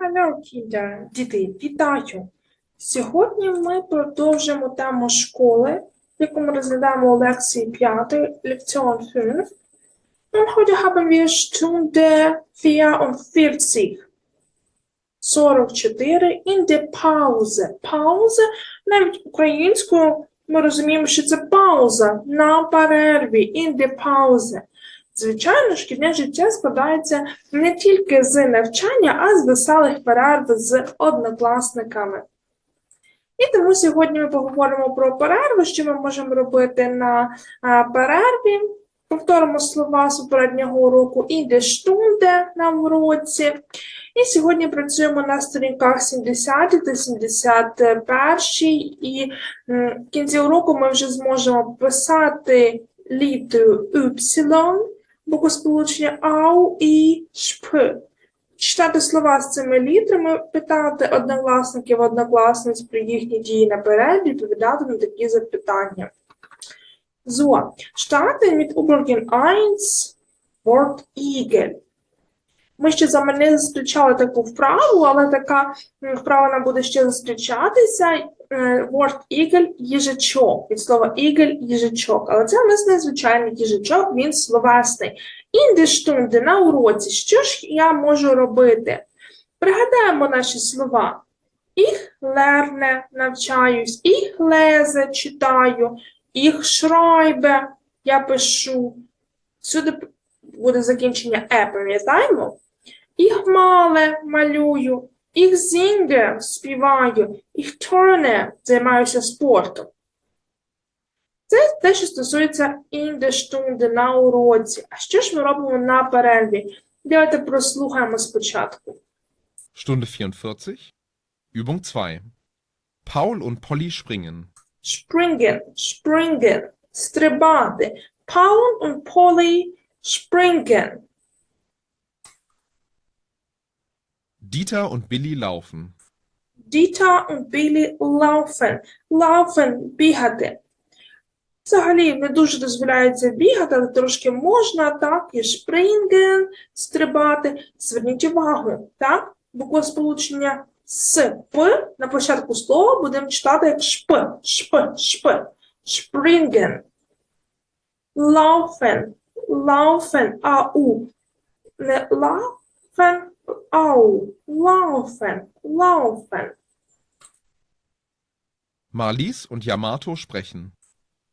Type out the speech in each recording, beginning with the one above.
Hello, Kinder. Діти, вітаю! Сьогодні ми продовжимо тему школи, яку ми розглядаємо у лекції 5, лекціон 5. Und heute haben wir Stunde 44. 44 in der Pause. Навіть українською ми розуміємо, що це пауза на перерві, in the pause. Звичайно, шкільне життя складається не тільки з навчання, а з веселих перерв з однокласниками. І тому сьогодні ми поговоримо про перерви, що ми можемо робити на перерві. Повторимо слова з попереднього уроку штунде на уроці. І сьогодні працюємо на сторінках 70 та 71. І в кінці уроку ми вже зможемо писати літеру Y, буквосполучення ау і шп. Читати слова з цими літерами, питати однокласників, однокласниць про їхні дії на перерві, відповідати на такі запитання. So, starten mit Übrigen 1 Wort Igel. Ми ще з вами не зустрічали таку вправу, але така вправа нам буде ще зустрічатися. Е, Word Eagle – їжачок. Від слова Eagle – їжачок. Але це у нас не звичайний їжачок, він словесний. Stunde, на уроці. Що ж я можу робити? Пригадаємо наші слова. Ich lerne – навчаюсь. Ich lese – читаю. Ich schreibe – я пишу. Сюди буде закінчення е, пам'ятаємо? Ich male – малюю. Ich singe – співаю. Ich turne – займаюся спортом. Це те, що стосується in der Stunde на уроці. А що ж ми робимо на перерві? Давайте прослухаємо спочатку. Stunde 44, Übung 2. Paul und Polly springen. Springen, springen, стрибати. Paul und Polly springen. Dieter und Billy laufen. Dieter und Billy laufen. Laufen – бігати. Взагалі не дуже дозволяється бігати, але трошки можна, так, і springen – стрибати. Зверніть увагу, так, буквосполучення с, п на початку слова будемо читати як шп, шп, шп, springen. Laufen, laufen, ау. Не laufen, ау. Laufen, laufen. Marlies und Yamato sprechen.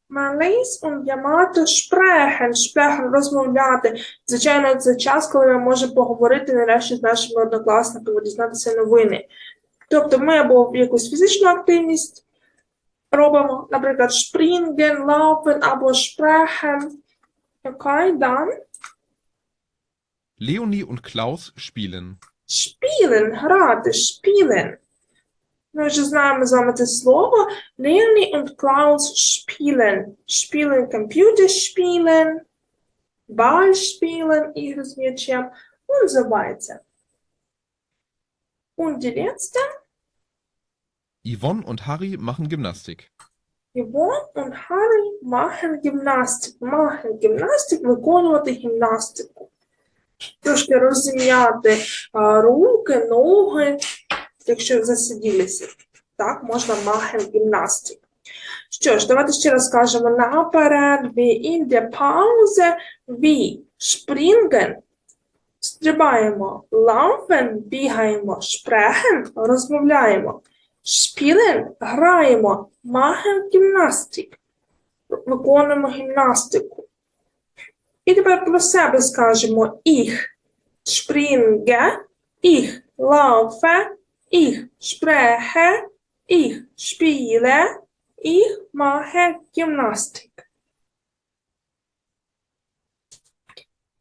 Marlies und Yamato sprechen, sprechen, розмовляти. Звичайно, це час, коли ми можемо поговорити нарешті з нашими однокласниками, дізнатися новини. Тобто ми або якусь фізичну активність робимо, наприклад, springen, laufen або sprechen. Окей, done. Leonie und Klaus spielen. Spielen, грати, spielen. Ми вже знаємо з вами це слово. Leonie und Klaus spielen. Spielen Computer spielen. Ball spielen, ігри з м'ячем. Und so weiter. Und die letzte. Yvonne und Harry machen Gymnastik. Yvonne und Harry machen Gymnastik. Machen Gymnastik, виконувати гімнастику. Трошки розім'яти руки, ноги, якщо засиділися. Так, можна machen Gymnastik. Що ж, давайте ще раз скажемо на перерві in der Pause wie springen, стрибаємо, laufen, бігаємо, sprechen, розмовляємо, spielen, граємо, machen Gymnastik, виконуємо гімнастику. І тепер про себе скажемо ich springe, ich laufe, ich spreche, ich spiele, ich mache Gymnastik.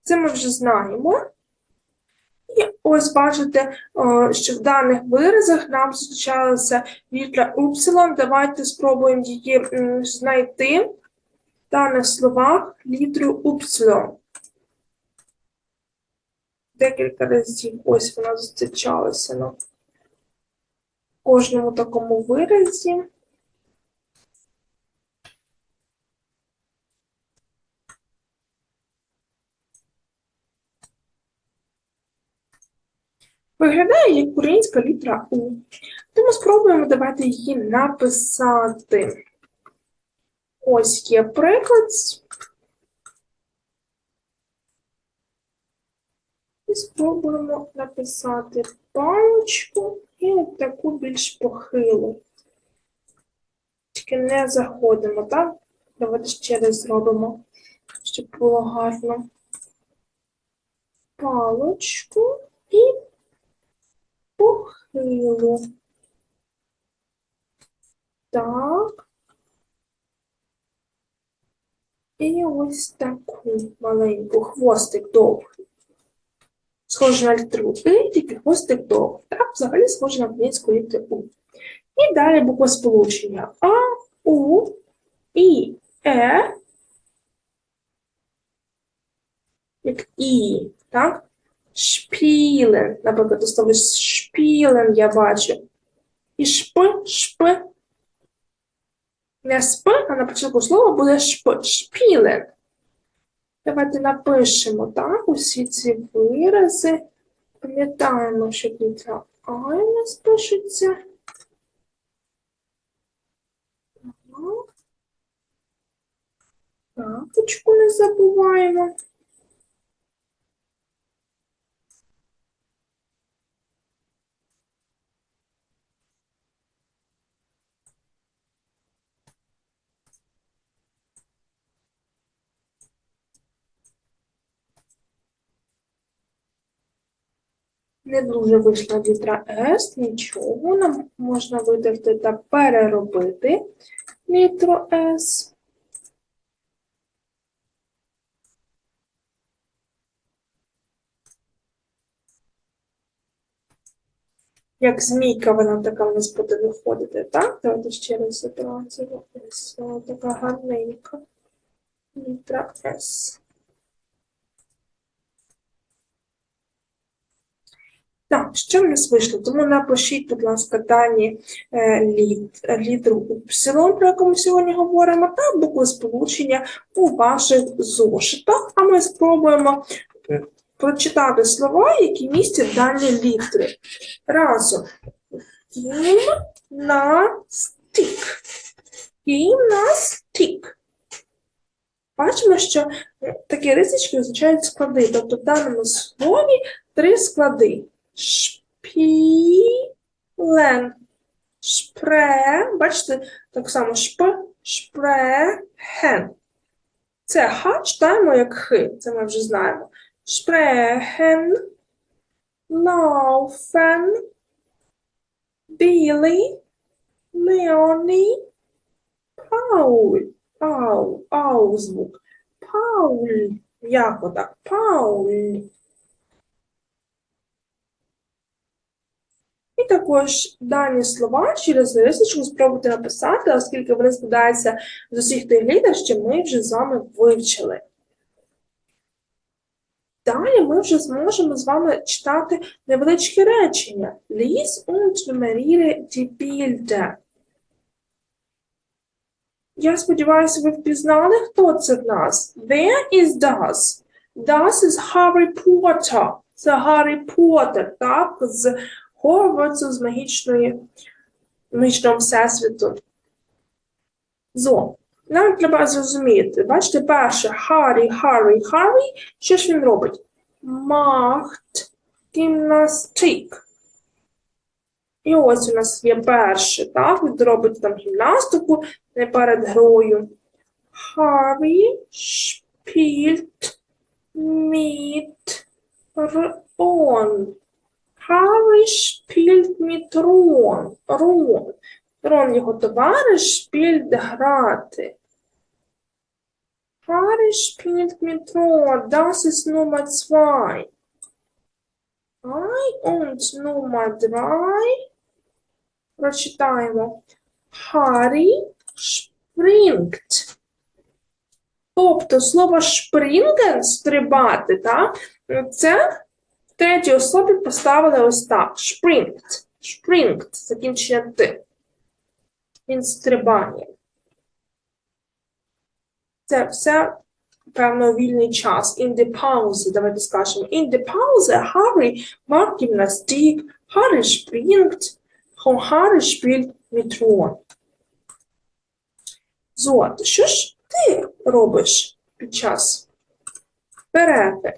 Це ми вже знаємо. І ось бачите, що в даних виразах нам зустрічалася літера Y. Давайте спробуємо її м, знайти в словах літеру Y. Декілька разів ось вона зустрічалася на кожному такому виразі. Виглядає як українська літера У. Тому спробуємо давайте її написати. Ось є приклад. І спробуємо написати паличку і от таку більш похилу. Тільки не заходимо, так? Давайте ще раз зробимо, щоб було гарно. Паличку і похилу. Так. І ось таку маленьку хвостик довгий. Схоже на літеру І, тільки хвостик довгий. Так, взагалі схоже на українську літеру У. І далі буква сполучення А, У, І, Е. Як І, так? Шпілен, наприклад, у слові шпілен я бачу. І шп, шп. Не сп, а на початку слова буде шп, шпілен. Давайте напишемо, так, усі ці вирази. Пам'ятаємо, що літера А у нас пишеться. Ага. Не забуваємо. Не дуже вийшла літера С, нічого, нам можна видерти та переробити літеру С. Як змійка вона така в нас буде виходити, так? Давайте ще раз зобразимо. Ось така гарненька. Літера С. Так, що в нас вийшло? Тому напишіть, будь ласка, дані е, літ, літеру Упсилон, про яку ми сьогодні говоримо, та букви сполучення у ваших зошитах. А ми спробуємо е, прочитати слова, які містять дані літери. Разом. Гімнастик. Гімнастик. Бачимо, що е, такі рисочки означають склади. Тобто в даному слові три склади. Шпілен. Шпре. Бачите, так само шп, шпре, хен. Це х читаємо як хи, це ми вже знаємо. Шпрехен, лауфен, білий, Леоні, Пауль. Ау, ау звук. Пауль. Як отак? Пауль. І також дані слова через рисочку спробуйте написати, оскільки вони складаються з усіх тих літер, що ми вже з вами вивчили. Далі ми вже зможемо з вами читати невеличкі речення. Lies und nummeriere die Bilder. Я сподіваюся, ви впізнали, хто це в нас. Where is Das? Das is Harry Potter. Це Гаррі Поттер, так? З Хогвартсу, з магічної, магічного всесвіту. Зо. Нам треба зрозуміти. Бачите, перше Харі, Харі, Харі. Що ж він робить? Macht гімнастик. І ось у нас є перше, так? Він робить там гімнастику не перед грою. Harry spielt mit Ron. Ron. Ron. Рон його товариш spielt грати. Spielt. Das ist Nummer zwei. I und Nummer drei. Прочитаємо. Harry springt. Тобто слово шпрінген стрибати, так? Це третій особі поставили ось так. Springt. Springt. Закінчення ти. Він стрибає. Це все певно вільний час. In the pause. Давайте скажемо. In the pause Harry macht Gymnastik, Harry springt, Harry spielt mit Ron. Золото, що ж ти робиш під час перерви?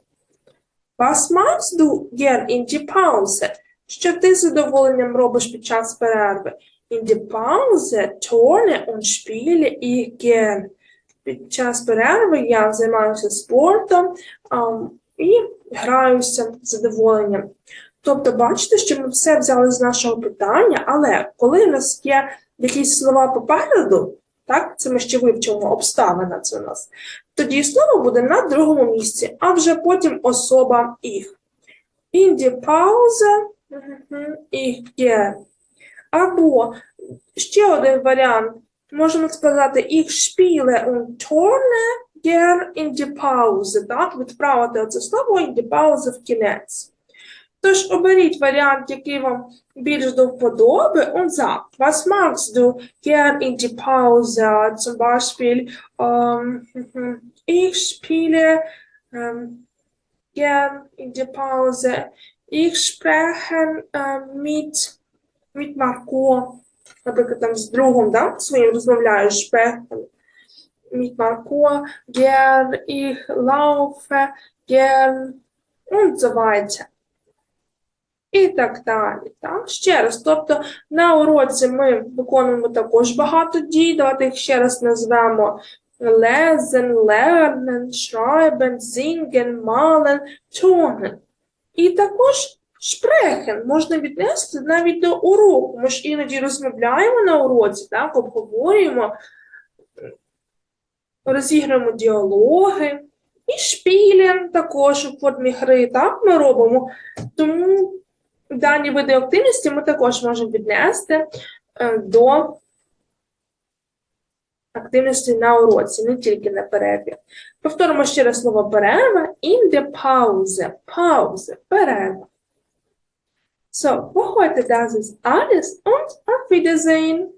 Was machst du gern in die? Що ти з задоволенням робиш під час перерви? In die Pause turne und spiele ich. Під час перерви я займаюся спортом ам, і граюся з задоволенням. Тобто, бачите, що ми все взяли з нашого питання, але коли в нас є якісь слова попереду, так, це ми ще вивчимо, обставина це у нас, тоді слово буде на другому місці, а вже потім особа їх. In die Pause ich gehe. Або ще один варіант. Можемо сказати ich spiele und turne gern in die Pause. Так, відправити це слово in die Pause в кінець. Тож оберіть варіант, який вам більш до вподоби, und sagt, was magst du gern in die Pause? Zum Beispiel, ähm, mhm, ich spiele ähm, gern in die Pause. Ich spreche äh, mit, mit Marco, наприклад, там з другом, да, своїм розмовляю, sprechen mit Marco, gern, ich laufe, gern und so weiter. І так далі. Так? Ще раз, тобто на уроці ми виконуємо також багато дій. Давайте їх ще раз назвемо lesen, lernen, schreiben, singen, malen, turnen. І також sprechen можна віднести навіть до уроку. Ми ж іноді розмовляємо на уроці, так, обговорюємо, розіграємо діалоги. І шпілем також у формі гри, так, ми робимо. Тому дані види активності ми також можемо віднести е, до активності на уроці, не тільки на перерві. Повторимо ще раз слово перерва. In the pause. Pause. Перерва. So, wo heute das ist alles und auf Wiedersehen.